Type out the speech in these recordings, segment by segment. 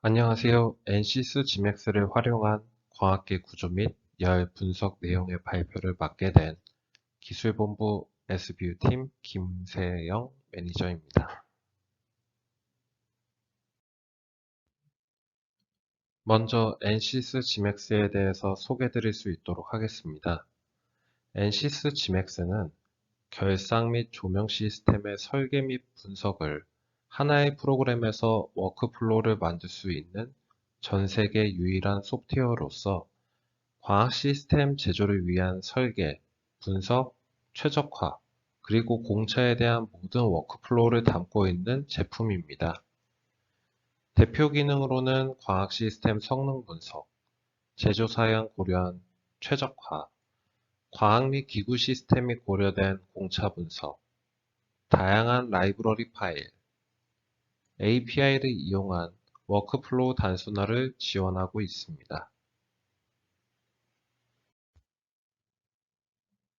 안녕하세요. NCS GMAX를 활용한 광학계 구조 및 열 분석 내용의 발표를 맡게 된 기술본부 SBU팀 김세영 매니저입니다. 먼저 NCS GMAX에 대해서 소개드릴 수 있도록 하겠습니다. NCS GMAX는 결상 및 조명 시스템의 설계 및 분석을 하나의 프로그램에서 워크플로우를 만들 수 있는 전 세계 유일한 소프트웨어로서 광학 시스템 제조를 위한 설계, 분석, 최적화, 그리고 공차에 대한 모든 워크플로우를 담고 있는 제품입니다. 대표 기능으로는 광학 시스템 성능 분석, 제조 사양 고려한 최적화, 과학 및 기구 시스템이 고려된 공차 분석, 다양한 라이브러리 파일, API를 이용한 워크플로우 단순화를 지원하고 있습니다.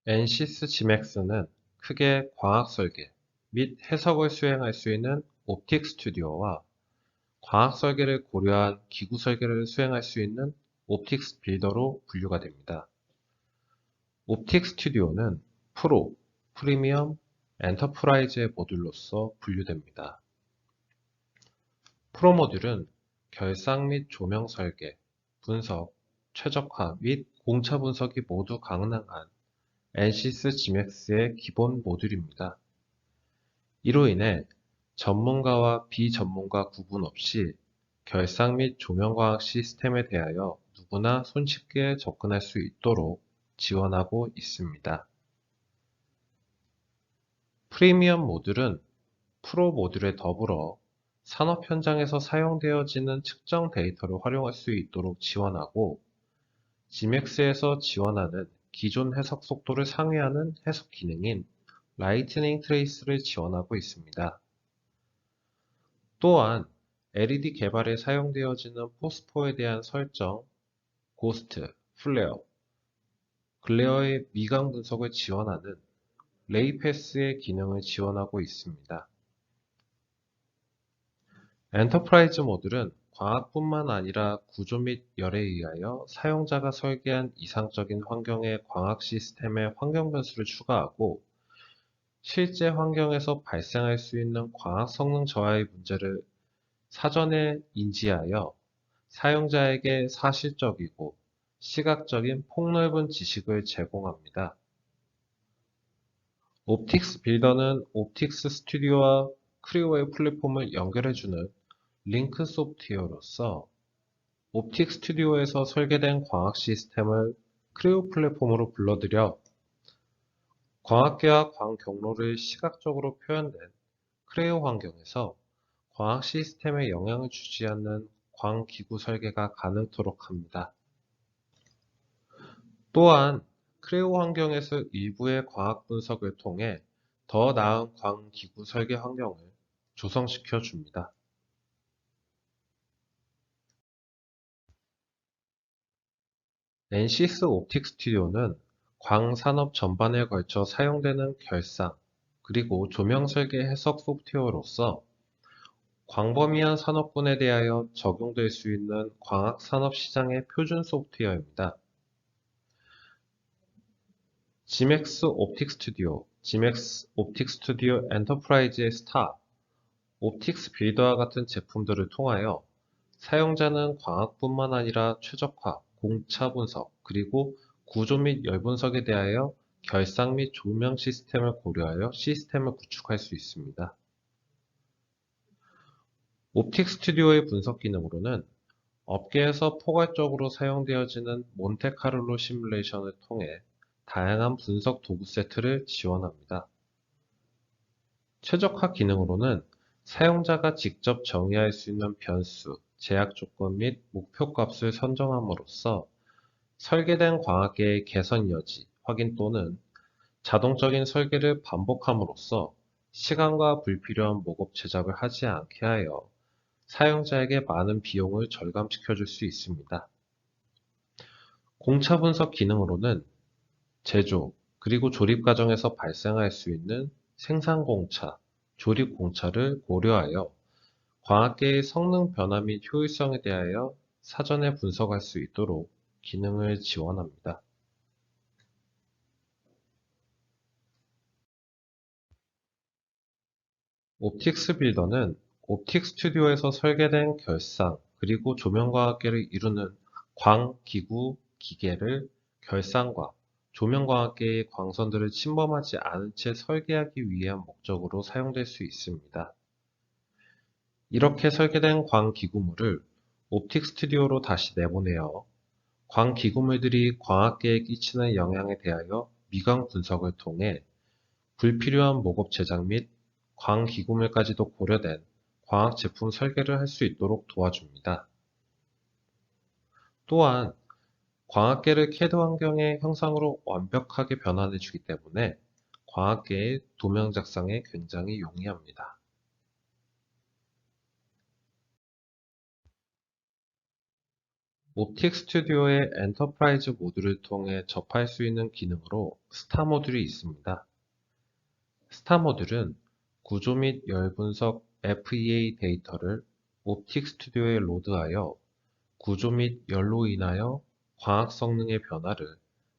NCS GMAX는 크게 광학 설계 및 해석을 수행할 수 있는 옵틱 스튜디오와 광학 설계를 고려한 기구 설계를 수행할 수 있는 옵틱스 빌더로 분류가 됩니다. 옵틱 스튜디오는 프로, 프리미엄, 엔터프라이즈의 모듈로서 분류됩니다. 프로 모듈은 결상 및 조명 설계, 분석, 최적화 및 공차 분석이 모두 가능한 NCS GMAX의 기본 모듈입니다. 이로 인해 전문가와 비전문가 구분 없이 결상 및 조명과학 시스템에 대하여 누구나 손쉽게 접근할 수 있도록 지원하고 있습니다. 프리미엄 모듈은 프로 모듈에 더불어 산업 현장에서 사용되어지는 측정 데이터를 활용할 수 있도록 지원하고 GMAX에서 지원하는 기존 해석 속도를 상회하는 해석 기능인 라이트닝 트레이스를 지원하고 있습니다. 또한 LED 개발에 사용되어지는 포스포에 대한 설정, 고스트, 플레어, 글레어의 미강 분석을 지원하는 레이패스의 기능을 지원하고 있습니다. 엔터프라이즈 모듈은 광학뿐만 아니라 구조 및 열에 의하여 사용자가 설계한 이상적인 환경의 광학 시스템의 환경 변수를 추가하고 실제 환경에서 발생할 수 있는 광학 성능 저하의 문제를 사전에 인지하여 사용자에게 사실적이고 시각적인 폭넓은 지식을 제공합니다. 옵틱스 빌더는 옵틱스 스튜디오와 크리오의 플랫폼을 연결해주는 링크 소프트웨어로서 옵틱 스튜디오에서 설계된 광학 시스템을 크리오 플랫폼으로 불러들여 광학계와 광 경로를 시각적으로 표현된 크레오 환경에서 광학 시스템에 영향을 주지 않는 광 기구 설계가 가능토록 합니다. 또한 크레오 환경에서 일부의 광학 분석을 통해 더 나은 광 기구 설계 환경을 조성시켜 줍니다. NCS 옵틱 스튜디오는 광 산업 전반에 걸쳐 사용되는 결상, 그리고 조명 설계 해석 소프트웨어로서 광범위한 산업군에 대하여 적용될 수 있는 광학 산업 시장의 표준 소프트웨어입니다. GMAX 옵틱 스튜디오, GMAX 옵틱 스튜디오 엔터프라이즈의 스타, 옵틱스 빌더와 같은 제품들을 통하여 사용자는 광학뿐만 아니라 최적화, 공차 분석, 그리고 구조 및 열 분석에 대하여 결상 및 조명 시스템을 고려하여 시스템을 구축할 수 있습니다. 옵틱 스튜디오의 분석 기능으로는 업계에서 포괄적으로 사용되어지는 몬테카를로 시뮬레이션을 통해 다양한 분석 도구 세트를 지원합니다. 최적화 기능으로는 사용자가 직접 정의할 수 있는 변수, 제약 조건 및 목표 값을 선정함으로써 설계된 광학계의 개선 여지 확인 또는 자동적인 설계를 반복함으로써 시간과 불필요한 목업 제작을 하지 않게 하여 사용자에게 많은 비용을 절감시켜 줄 수 있습니다. 공차 분석 기능으로는 제조 그리고 조립 과정에서 발생할 수 있는 생산 공차, 조립 공차를 고려하여 광학계의 성능 변화 및 효율성에 대하여 사전에 분석할 수 있도록 기능을 지원합니다. 옵틱스 빌더는 옵틱 스튜디오에서 설계된 결상 그리고 조명광학계를 이루는 광, 기구, 기계를 결상과 조명광학계의 광선들을 침범하지 않은 채 설계하기 위한 목적으로 사용될 수 있습니다. 이렇게 설계된 광 기구물을 옵틱 스튜디오로 다시 내보내어 광 기구물들이 광학계에 끼치는 영향에 대하여 미광 분석을 통해 불필요한 목업 제작 및 광 기구물까지도 고려된 광학 제품 설계를 할 수 있도록 도와줍니다. 또한 광학계를 CAD 환경의 형상으로 완벽하게 변환해 주기 때문에 광학계의 도면 작성에 굉장히 용이합니다. 옵틱 스튜디오의 엔터프라이즈 모드를 통해 접할 수 있는 기능으로 스타 모듈이 있습니다. 스타 모듈은 구조 및 열 분석 FEA 데이터를 옵틱 스튜디오에 로드하여 구조 및 열로 인하여 광학 성능의 변화를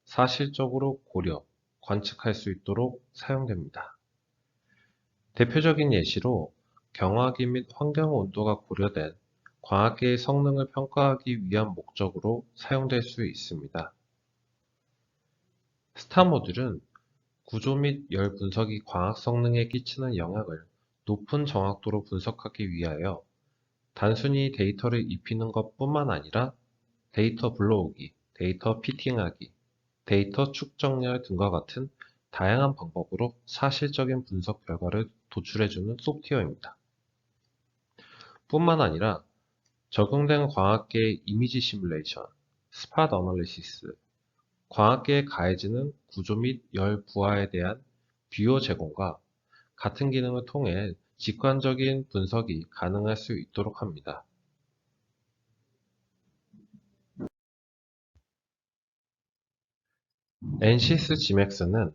사실적으로 고려, 관측할 수 있도록 사용됩니다. 대표적인 예시로 경화기 및 환경 온도가 고려된 광학계의 성능을 평가하기 위한 목적으로 사용될 수 있습니다. 스타 모듈은 구조 및 열 분석이 광학 성능에 끼치는 영향을 높은 정확도로 분석하기 위하여 단순히 데이터를 입히는 것 뿐만 아니라 데이터 불러오기, 데이터 피팅하기, 데이터 축정열 등과 같은 다양한 방법으로 사실적인 분석 결과를 도출해주는 소프트웨어입니다. 뿐만 아니라 적용된 광학계의 이미지 시뮬레이션, 스팟 어널리시스, 광학계에 가해지는 구조 및 열 부하에 대한 뷰어 제공과 같은 기능을 통해 직관적인 분석이 가능할 수 있도록 합니다. NCS GMAX는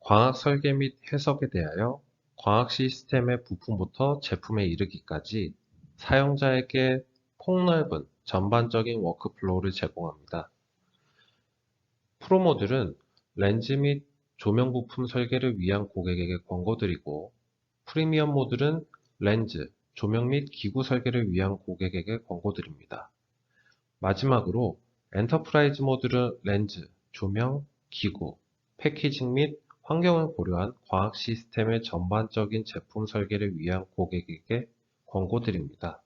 광학 설계 및 해석에 대하여 광학 시스템의 부품부터 제품에 이르기까지 사용자에게 폭넓은 전반적인 워크플로우를 제공합니다. 프로 모듈은 렌즈 및 조명 부품 설계를 위한 고객에게 권고드리고 프리미엄 모듈은 렌즈, 조명 및 기구 설계를 위한 고객에게 권고드립니다. 마지막으로 엔터프라이즈 모듈은 렌즈, 조명, 기구, 패키징 및 환경을 고려한 광학 시스템의 전반적인 제품 설계를 위한 고객에게 권고드립니다.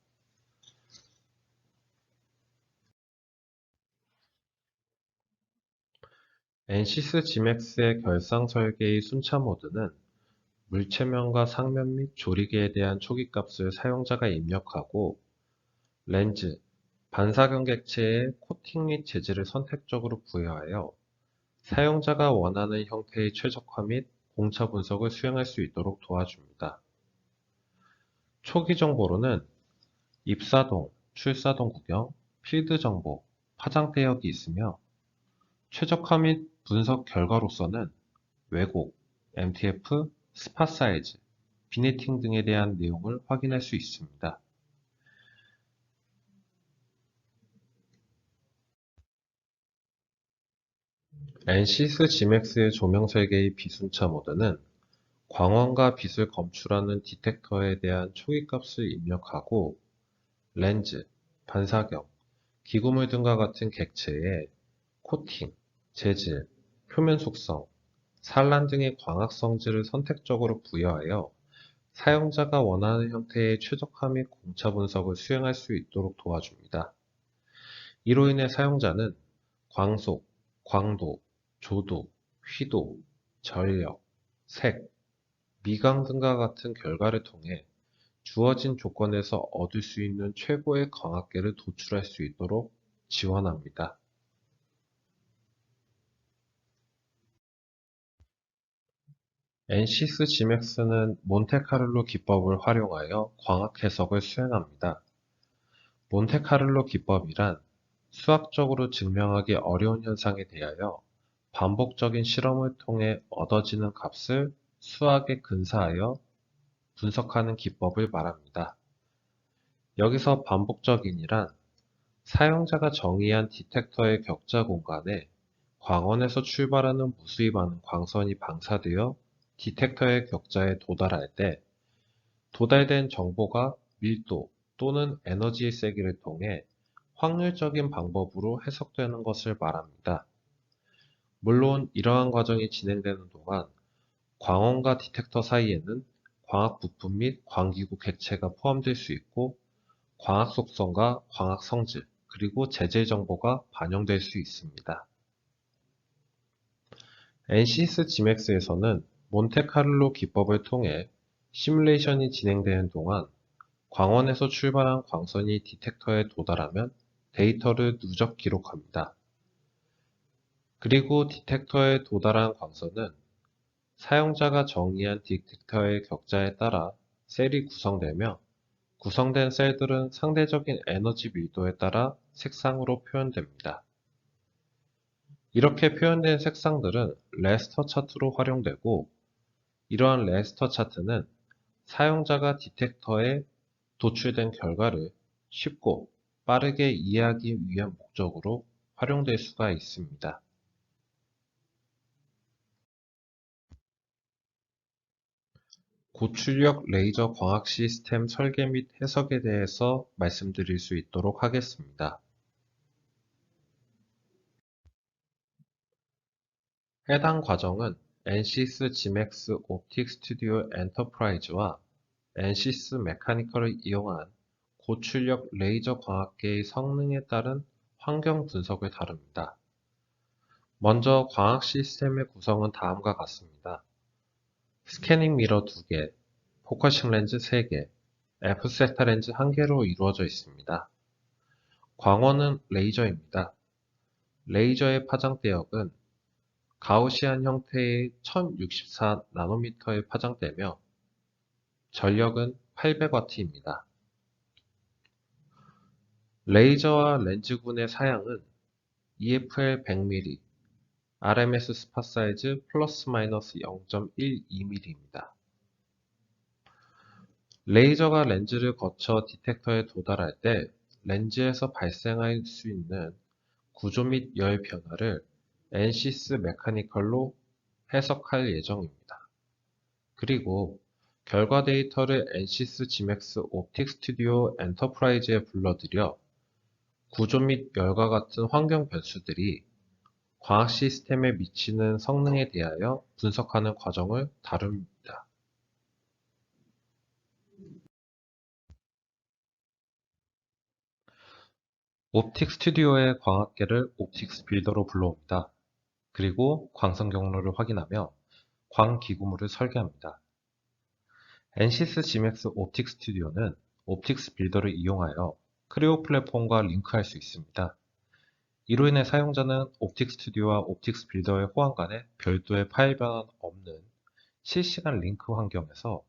엔시스 지맥스의 결상 설계의 순차 모드는 물체면과 상면 및 조리개에 대한 초기값을 사용자가 입력하고 렌즈, 반사경 객체의 코팅 및 재질을 선택적으로 부여하여 사용자가 원하는 형태의 최적화 및 공차 분석을 수행할 수 있도록 도와줍니다. 초기 정보로는 입사동, 출사동 구경, 필드 정보, 파장 대역이 있으며 최적화 및 분석 결과로서는 왜곡, MTF, 스팟 사이즈, 비네팅 등에 대한 내용을 확인할 수 있습니다. NCS GMAX의 조명 설계의 비순차 모드는 광원과 빛을 검출하는 디텍터에 대한 초기값을 입력하고 렌즈, 반사경, 기구물 등과 같은 객체에 코팅, 재질, 표면 속성, 산란 등의 광학 성질을 선택적으로 부여하여 사용자가 원하는 형태의 최적화 및 공차 분석을 수행할 수 있도록 도와줍니다. 이로 인해 사용자는 광속, 광도, 조도, 휘도, 전력, 색, 미강 등과 같은 결과를 통해 주어진 조건에서 얻을 수 있는 최고의 광학계를 도출할 수 있도록 지원합니다. NCS GMAX는 몬테카를로 기법을 활용하여 광학 해석을 수행합니다. 몬테카를로 기법이란 수학적으로 증명하기 어려운 현상에 대하여 반복적인 실험을 통해 얻어지는 값을 수학에 근사하여 분석하는 기법을 말합니다. 여기서 반복적인이란 사용자가 정의한 디텍터의 격자 공간에 광원에서 출발하는 무수히 많은 광선이 방사되어 디텍터의 격자에 도달할 때 도달된 정보가 밀도 또는 에너지의 세기를 통해 확률적인 방법으로 해석되는 것을 말합니다. 물론 이러한 과정이 진행되는 동안 광원과 디텍터 사이에는 광학 부품 및 광기구 객체가 포함될 수 있고 광학 속성과 광학 성질 그리고 재질 정보가 반영될 수 있습니다. NCS GMAX에서는 몬테카를로 기법을 통해 시뮬레이션이 진행되는 동안 광원에서 출발한 광선이 디텍터에 도달하면 데이터를 누적 기록합니다. 그리고 디텍터에 도달한 광선은 사용자가 정의한 디텍터의 격자에 따라 셀이 구성되며 구성된 셀들은 상대적인 에너지 밀도에 따라 색상으로 표현됩니다. 이렇게 표현된 색상들은 레스터 차트로 활용되고 이러한 레스터 차트는 사용자가 디텍터에 도출된 결과를 쉽고 빠르게 이해하기 위한 목적으로 활용될 수가 있습니다. 고출력 레이저 광학 시스템 설계 및 해석에 대해서 말씀드릴 수 있도록 하겠습니다. 해당 과정은 NCS GMAX 옵틱 스튜디오 엔터프라이즈와 NCS 메카니컬을 이용한 고출력 레이저 광학계의 성능에 따른 환경 분석을 다룹니다. 먼저 광학 시스템의 구성은 다음과 같습니다. 스캐닝 미러 2개, 포커싱 렌즈 3개, F세타 렌즈 1개로 이루어져 있습니다. 광원은 레이저입니다. 레이저의 파장대역은 가우시안 형태의 1064나노미터의 파장대며 전력은 800W입니다. 레이저와 렌즈군의 사양은 EFL 100mm, RMS 스팟 사이즈 플러스 마이너스 0.12mm입니다. 레이저가 렌즈를 거쳐 디텍터에 도달할 때 렌즈에서 발생할 수 있는 구조 및 열 변화를 NCS 메카니컬로 해석할 예정입니다. 그리고 결과 데이터를 NCS GMAX 옵틱 스튜디오 엔터프라이즈에 불러들여 구조 및 열과 같은 환경 변수들이 광학 시스템에 미치는 성능에 대하여 분석하는 과정을 다룹니다. 옵틱 스튜디오의 광학계를 옵틱스 빌더로 불러옵니다. 그리고 광선 경로를 확인하며 광 기구물을 설계합니다. NCS GMAX 옵틱 스튜디오는 옵틱스 빌더를 이용하여 크레오 플랫폼과 링크할 수 있습니다. 이로 인해 사용자는 옵틱 스튜디오와 옵틱스 빌더의 호환 간에 별도의 파일 변환 없는 실시간 링크 환경에서